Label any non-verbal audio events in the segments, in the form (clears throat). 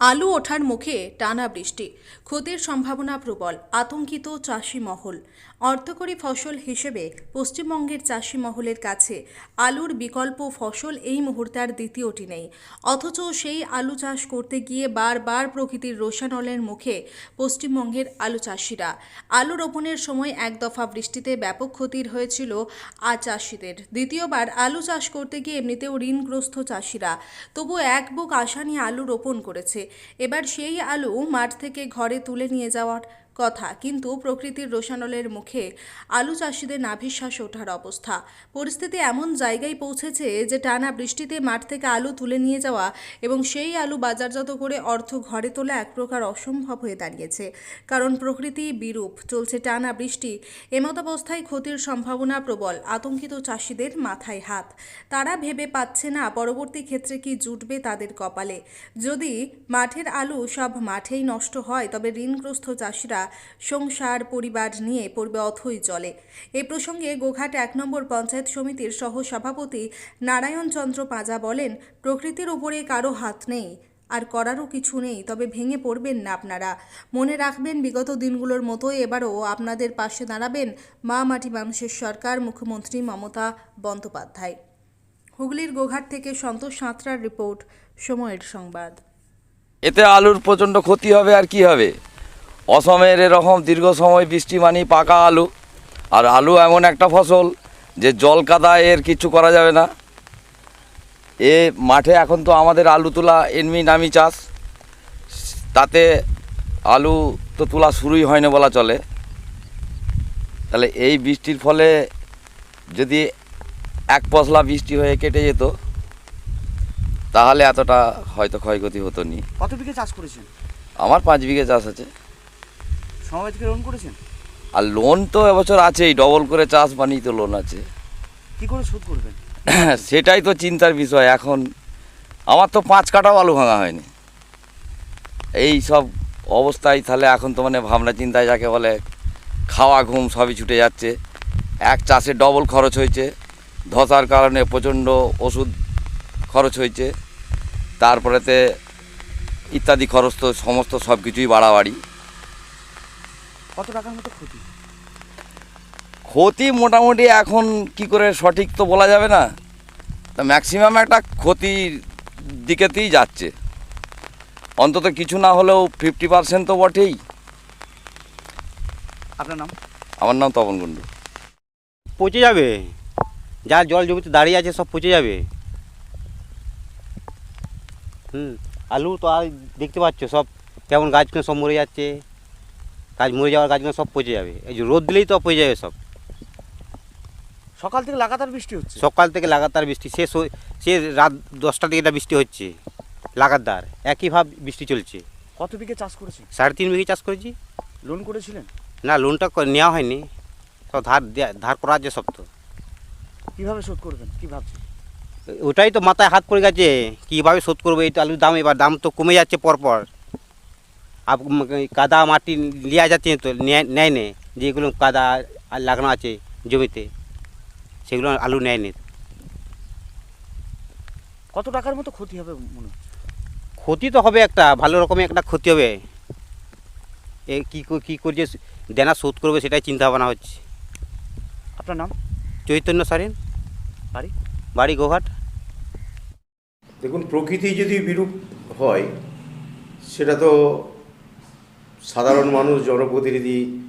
আলু ওঠার মুখে টানা বৃষ্টি, ক্ষতির সম্ভাবনা প্রবল, আতঙ্কিত চাষি মহল। অর্থকরী ফসল হিসেবে পশ্চিমবঙ্গের চাষি মহলের কাছে আলুর বিকল্প ফসল এই মুহূর্তে আর দ্বিতীয়টি নেই। অথচ সেই আলু চাষ করতে গিয়ে বারবার প্রকৃতির রোশানলের মুখে পশ্চিমবঙ্গের আলু চাষিরা। আলু রোপণের সময় এক দফা বৃষ্টিতে ব্যাপক ক্ষতির হয়েছিল আ চাষিদের। দ্বিতীয়বার আলু চাষ করতে গিয়ে এমনিতেও ঋণগ্রস্ত চাষিরা। তবু এক বুক আশা নিয়ে আলু রোপণ করেছে। এবার সেই আলু মাঠ থেকে ঘরে তুলে নিয়ে যাওয়ার কথা, কিন্তু প্রকৃতির রোশানলের মুখে আলু চাষিদের নাভিশ্বাস ওঠার অবস্থা। পরিস্থিতি এমন জায়গায় পৌঁছেছে যে টানা বৃষ্টিতে মাঠ থেকে আলু তুলে নিয়ে যাওয়া এবং সেই আলু বাজারজাত করে অর্থ ঘরে তোলা এক প্রকার অসম্ভব হয়ে দাঁড়িয়েছে। কারণ প্রকৃতি বিরূপ, চলছে টানা বৃষ্টি, এমতাবস্থায় ক্ষতির সম্ভাবনা প্রবল, আতঙ্কিত চাষিদের মাথায় হাত। তারা ভেবে পাচ্ছে না পরবর্তী ক্ষেত্রে কি জুটবে তাদের কপালে। যদি মাঠের আলু সব মাঠেই নষ্ট হয়, তবে ঋণগ্রস্ত চাষিরা সংসার, পরিবার নিয়ে পড়বে অথই জলে। এ প্রসঙ্গে গোঘাট এক নম্বর পঞ্চায়েত সমিতির সহ সভাপতি নারায়ণ চন্দ্র পাঁজা বলেন, প্রকৃতির উপরে কারও হাত নেই, আর করারও কিছু নেই, তবে ভেঙে পড়বেন না আপনারা। মনে রাখবেন, বিগত দিনগুলোর মতোই এবারও আপনাদের পাশে দাঁড়াবেন মা মাটি মানুষের সরকার, মুখ্যমন্ত্রী মমতা বন্দ্যোপাধ্যায়। হুগলির গোঘাট থেকে সন্তোষ সাঁতরার রিপোর্ট, সময়ের সংবাদ। এতে আলুর প্রচণ্ড ক্ষতি হবে, আর কি হবে? অসমের এরকম দীর্ঘ সময় বৃষ্টি মানি পাকা আলু। আর আলু এমন একটা ফসল যে জল কাদা এর কিছু করা যাবে না। এ মাঠে এখন তো আমাদের আলু তোলা এমনি নামি চাষ। তাতে আলু তো তোলা শুরুই হয়নি বলা চলে। তাহলে এই বৃষ্টির ফলে যদি এক পশলা বৃষ্টি হয়ে কেটে যেত তাহলে এতটা হয়তো ক্ষয়ক্ষতি হতো নি। কত বিঘে চাষ করেছেন? আমার পাঁচ বিঘে চাষ আছে। লোন করেছেন? আর লোন তো এবছর আছেই ডবল করে চাষ বানিয়ে তো লোন আছে। কি করে শোধ করবেন? (clears throat) সেটাই তো চিন্তার বিষয় এখন আমার তো পাঁচ কাটাও আলু ভাঙা হয়নি। এই সব অবস্থায় তাহলে এখন তো মানে ভাবনা চিন্তায় যাকে বলে খাওয়া ঘুম সবই ছুটে যাচ্ছে। এক চাষে ডবল খরচ হয়েছে ধসার কারণে প্রচণ্ড ওষুধ খরচ হয়েছে। তারপরেতে ইত্যাদি খরচ তো সমস্ত সব কিছুই বাড়াবাড়ি। কত টাকার মতো ক্ষতি? ক্ষতি মোটামুটি এখন কি করে সঠিক তো বলা যাবে না। তা ম্যাক্সিমাম একটা ক্ষতির দিকেতেই যাচ্ছে। অন্তত কিছু না হলেও ফিফটি পার্সেন্ট তো বটেই। আপনার নাম? আমার নাম তপন কুণ্ডু। পচে যাবে। যা জল জমিতে দাঁড়িয়ে আছে সব পচে যাবে। হুম আলু তো আর দেখতে পাচ্ছ সব কেমন গাছগুলো সব মরে যাচ্ছে। গাছ মরে যাওয়ার গাছগুলো সব পচে যাবে। এই যে রোদ দিলেই তো পচে যাবে সব। সকাল থেকে লাগাতার বৃষ্টি হচ্ছে? সকাল থেকে লাগাতার বৃষ্টি শেষ সে রাত দশটা থেকে এটা বৃষ্টি হচ্ছে লাগাতার। একইভাবে বৃষ্টি চলছে। কত বিঘে চাষ করেছি সাড়ে তিন বিঘে চাষ করেছি। লোন করেছিলেন? না লোনটা নেওয়া হয়নি। সব ধার ধার করা আছে সব তো। কীভাবে শোধ করবেন? কী ভাবছেন? ওটাই তো মাথায় হাত পড়ে গেছে। কীভাবে শোধ করব? এই তো আলুর দাম এবার দাম তো কমে যাচ্ছে পরপর। আপ কাদা মাটি নেওয়া যাচ্ছে তো নেয় নেয় নে যেগুলো কাদা লাগানো আছে জমিতে সেগুলো আলু নেয় নে কত টাকার মতো ক্ষতি হবে মনে ক্ষতি তো হবে একটা ভালো রকমের একটা ক্ষতি হবে। এ কী কো- কী করে দেনা শোধ করবে সেটাই চিন্তা ভাবনা হচ্ছে। আপনার নাম? চৈতন্য সারেন। বাড়ি? বাড়ি গোঘাট দেখুন প্রকৃতি যদি বিরূপ হয় সেটা তো সাধারণ মানুষ, জনপ্রতিনিধি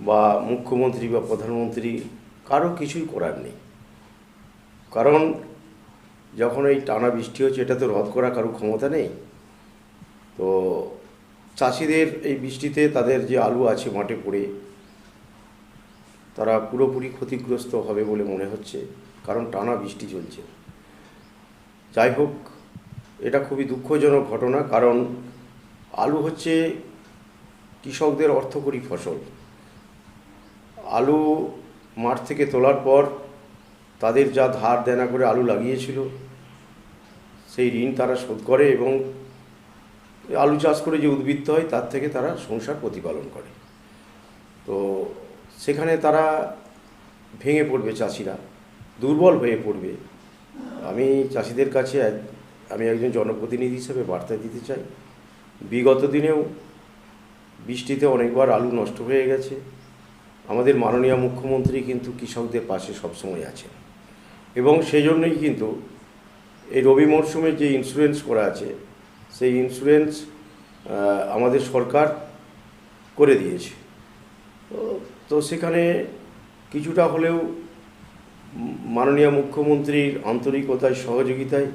বা মুখ্যমন্ত্রী বা প্রধানমন্ত্রী, কারও কিছুই করার নেই। কারণ যখন এই টানা বৃষ্টি হচ্ছে, এটা তো রদ করা কারও ক্ষমতা নেই। তো চাষিদের এই বৃষ্টিতে তাদের যে আলু আছে মাঠে পড়ে, তারা পুরোপুরি ক্ষতিগ্রস্ত হবে বলে মনে হচ্ছে, কারণ টানা বৃষ্টি চলছে। যাই হোক, এটা খুবই দুঃখজনক ঘটনা, কারণ আলু হচ্ছে কৃষকদের অর্থকরী ফসল। আলু মাঠ থেকে তোলার পর তাদের যা ধার দেনা করে আলু লাগিয়েছিল, সেই ঋণ তারা শোধ করে এবং আলু চাষ করে যে উদ্বৃত্ত হয় তার থেকে তারা সংসার প্রতিপালন করে। তো সেখানে তারা ভেঙে পড়বে চাষিরা, দুর্বল হয়ে পড়বে। আমি চাষিদের কাছে আমি একজন জনপ্রতিনিধি হিসেবে বার্তা দিতে চাই। বিগত দিনেও বৃষ্টিতে অনেকবার আলু নষ্ট হয়ে গেছে। আমাদের মাননীয় মুখ্যমন্ত্রী কিন্তু কৃষকদের পাশে সবসময় আছেন। এবং সেই জন্যই কিন্তু এই রবি মরশুমে যে ইন্স্যুরেন্স করা আছে, সেই ইন্স্যুরেন্স আমাদের সরকার করে দিয়েছে। তো সেখানে কিছুটা হলেও মাননীয় মুখ্যমন্ত্রীর আন্তরিকতায়, সহযোগিতায়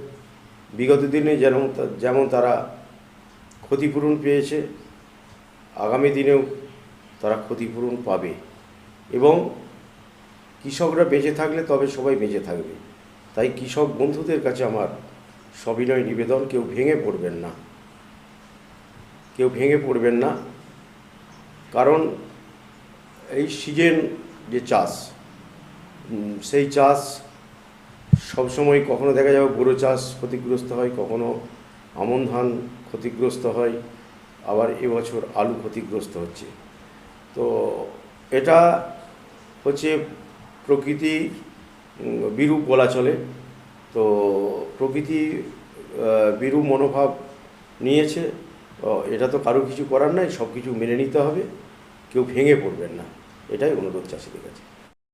বিগত দিনে যেমন যেমন তারা ক্ষতিপূরণ পেয়েছে আগামী দিনেও তারা ক্ষতিপূরণ পাবে এবং কৃষকরা বেঁচে থাকলে তবে সবাই বেঁচে থাকবে। তাই কৃষক বন্ধুদের কাছে আমার সবিনয় নিবেদন, কেউ ভেঙে পড়বেন না। কেউ ভেঙে পড়বেন না। কারণ এই সিজন যে চাষ সেই চাষ সবসময় কখনো দেখা যাবে বোরো চাষ ক্ষতিগ্রস্ত হয়, কখনো আমন ধান ক্ষতিগ্রস্ত হয়। আবার এবছর আলু ক্ষতিগ্রস্ত হচ্ছে। তো এটা হচ্ছে প্রকৃতি বিরূপ বলা চলে। তো প্রকৃতি বিরূপ মনোভাব নিয়েছে। এটা তো কারও কিছু করার নাই সব কিছু মেনে নিতে হবে। কেউ ভেঙে পড়বেন না। এটাই অনুরোধ চাষিদের কাছে।